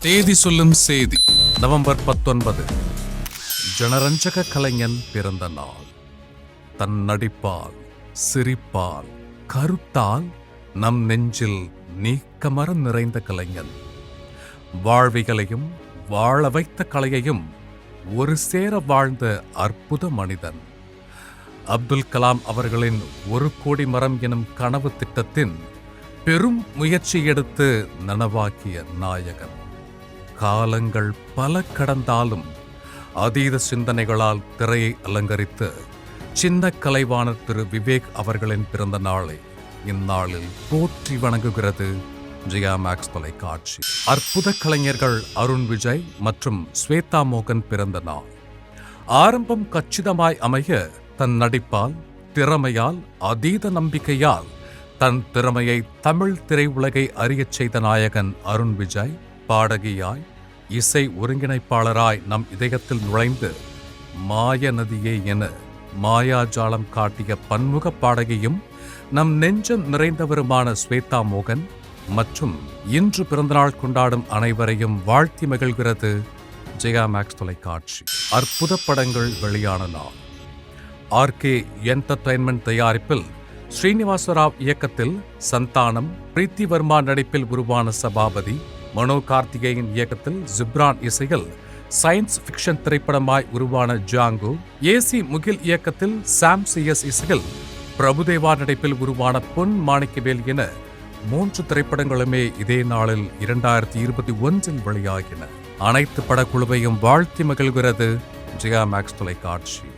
தேதி சொல்லும் செய்தி நவம்பர் பத்தொன்பது. ஜனரஞ்சக கலைஞன் பிறந்த நாள். தன் நடிப்பால் சிரிப்பால் கருத்தால் நம் நெஞ்சில் நீக்கமர நிறைந்த கலைஞன். வாழ்விகளையும் வாழ வைத்த கலையையும் ஒரு சேர வாழ்ந்த அற்புத மனிதன். அப்துல் கலாம் அவர்களின் ஒரு கோடி மரம் எனும் கனவு திட்டத்தின் பெரும் முயற்சி எடுத்து நனவாக்கிய நாயகன். காலங்கள் பல கடந்தாலும் அதீத சிந்தனைகளால் திரையை அலங்கரித்து சின்ன கலைவாணர் திரு விவேக் அவர்களின் பிறந்த நாளை இந்நாளில் போற்றி வணங்குகிறது ஜியா மேக்ஸ் தொலைக்காட்சி. அற்புத கலைஞர்கள் அருண் விஜய் மற்றும் ஸ்வேதா மோகன் பிறந்த நாள். ஆரம்பம் கச்சிதமாய் அமைய தன் நடிப்பால் திறமையால் அதீத நம்பிக்கையால் தன் திறமையை தமிழ் திரையுலகை அறியச் செய்த நாயகன் அருண் விஜய் பாடகியாய் இசை ஒருங்கிணைப்பாளராய் நம் இதயத்தில் நுழைந்து மாய நதியே என மாயாஜாலம் காட்டிய பன்முக பாடகியும் நம் நெஞ்சம் நிறைந்தவருமான ஸ்வேதா மோகன் மற்றும் இன்று பிறந்தநாள் கொண்டாடும் அனைவரையும் வாழ்த்தி மகிழ்கிறது ஜெயா மேக்ஸ் தொலைக்காட்சி. அற்புத படங்கள் வெளியான நாள். ஆர்கே என்டர்டைன்மெண்ட் தயாரிப்பில் ஸ்ரீனிவாச ராவ் இயக்கத்தில் சந்தானம் பிரீத்தி வர்மா நடிப்பில் உருவான சபாபதி மனோ கார்த்திகேயன் இயக்கத்தில் ஜிப்ரான் இசையில் சயின்ஸ் ஃபிக்ஷன் திரைப்படமாய் உருவான ஜாங்கோ ஏசி முகில் இயக்கத்தில் சாம் சிஎஸ் இசையில் பிரபுதேவா நடிப்பில் உருவான பொன் மாணிக்கவேல் என மூன்று திரைப்படங்களுமே இதே நாளில் இரண்டாயிரத்தி இருபத்தி ஒன்றில் வெளியாகின. அனைத்து படக்குழுவையும் வாழ்த்தி மகிழ்கிறது ஜெயா மேக்ஸ் தொலைக்காட்சி.